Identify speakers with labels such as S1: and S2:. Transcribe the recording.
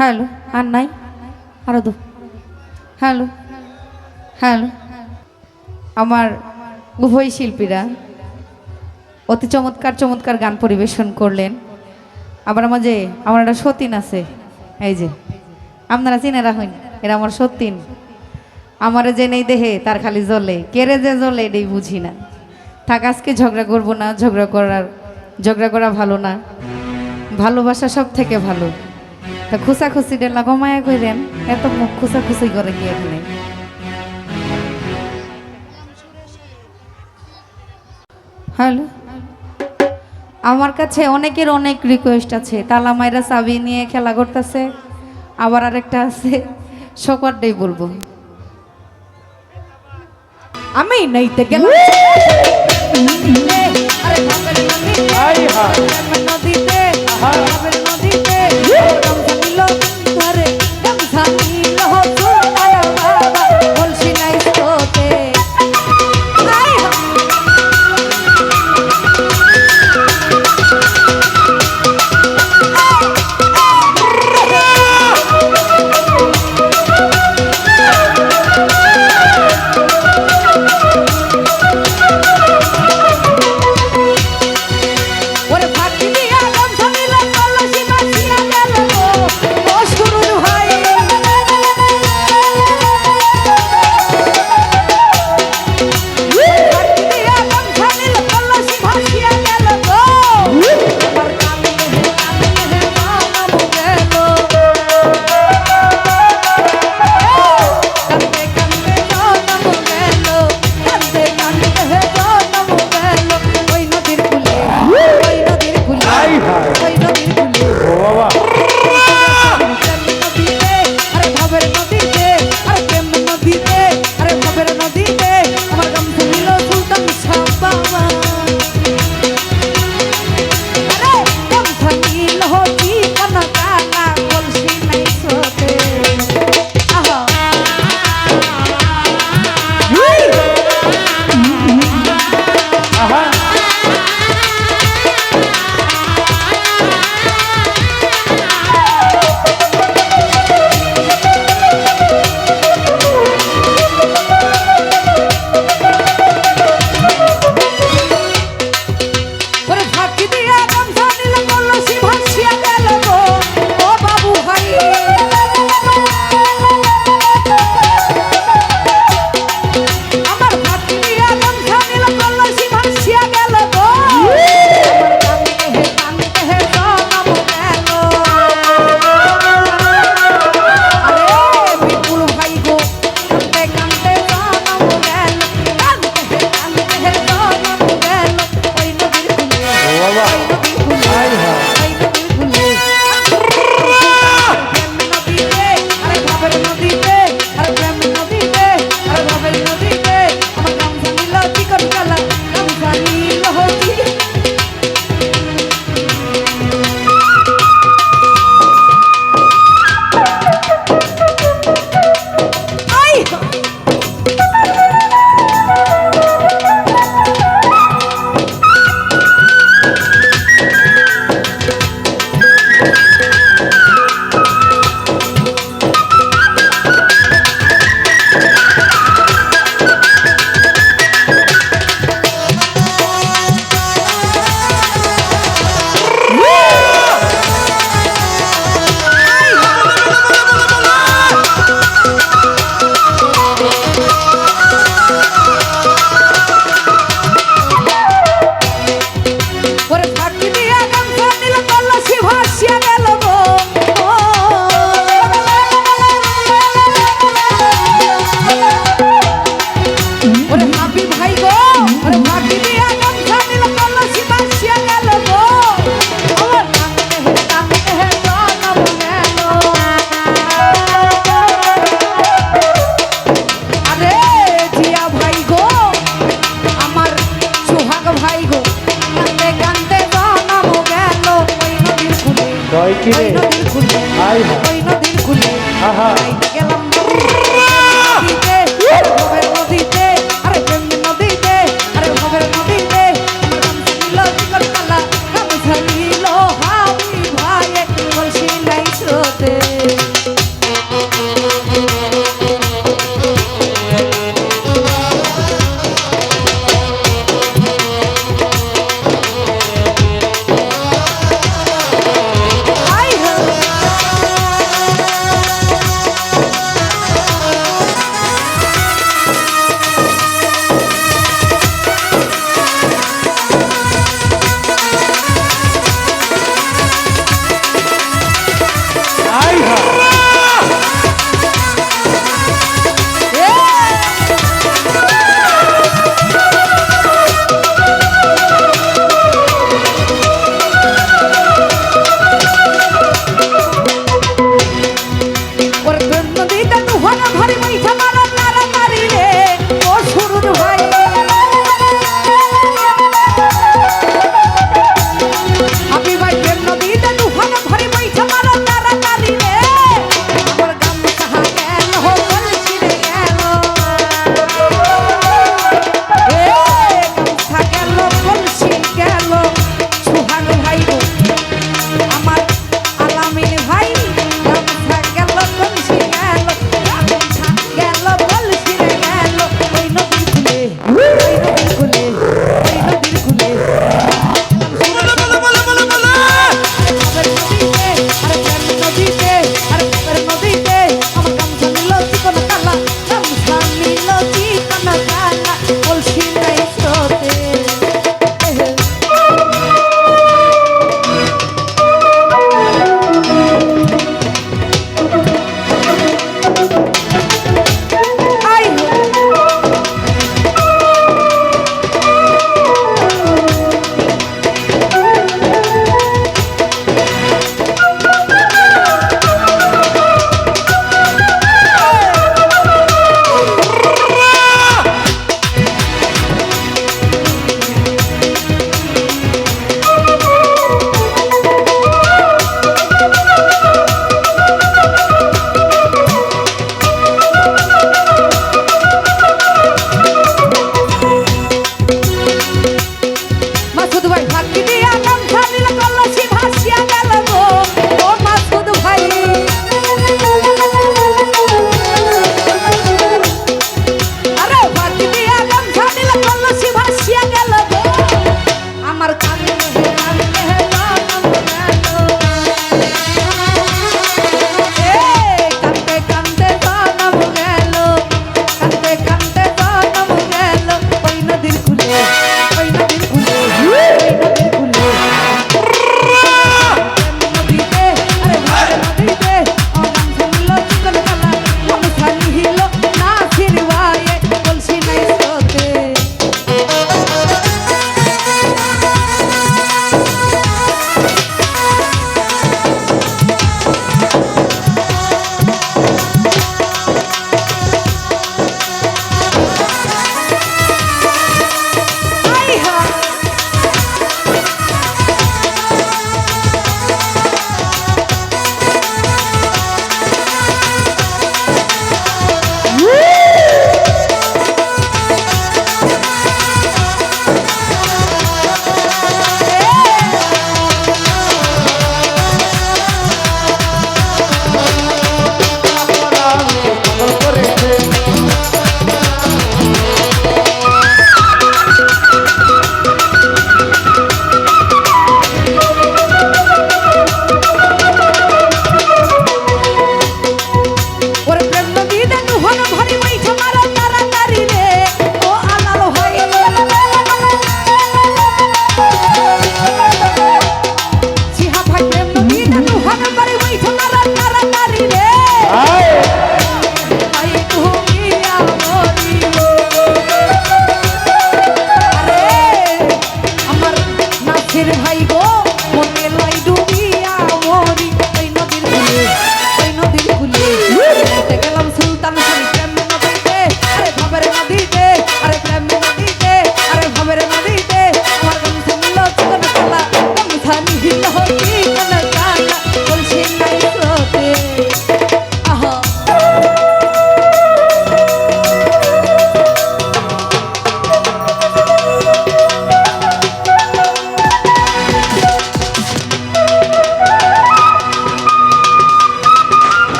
S1: Hello, আর নাই? আরও দু। Hello hello. আমার উভয় শিল্পীরা অতি চমৎকার চমৎকার গান পরিবেশন করলেন। আবার আমার যে আমার একটা সতীন আছে। এই যে, আপনারা চিনারা হইন এরা আমার সতীন। আমার যে নেই দেহে, তার খালি জ্বলে কেড়ে যে জ্বলে এটাই বুঝি না। থাক, আজকে ঝগড়া করব না, ঝগড়া করার, ঝগড়া করা ভালো না। ভালোবাসা সব থেকে ভালো। তা খুসাখুসিটা লাগমায়া কইরেন এত মুখ খুসাখুসি করে কি এখানে হ্যালো আমার কাছে অনেকের অনেক রিকোয়েস্ট আছে তালা মাইরা চাবি নিয়ে খেলা করতেছে আবার আরেকটা আছে সকরটাই বলব আমি নাইতে গেলাম নদীতে নদীতে cielo নয় কি রে? ওই নদীর কুলে ওই নদীর কুলে আহা। গেলাম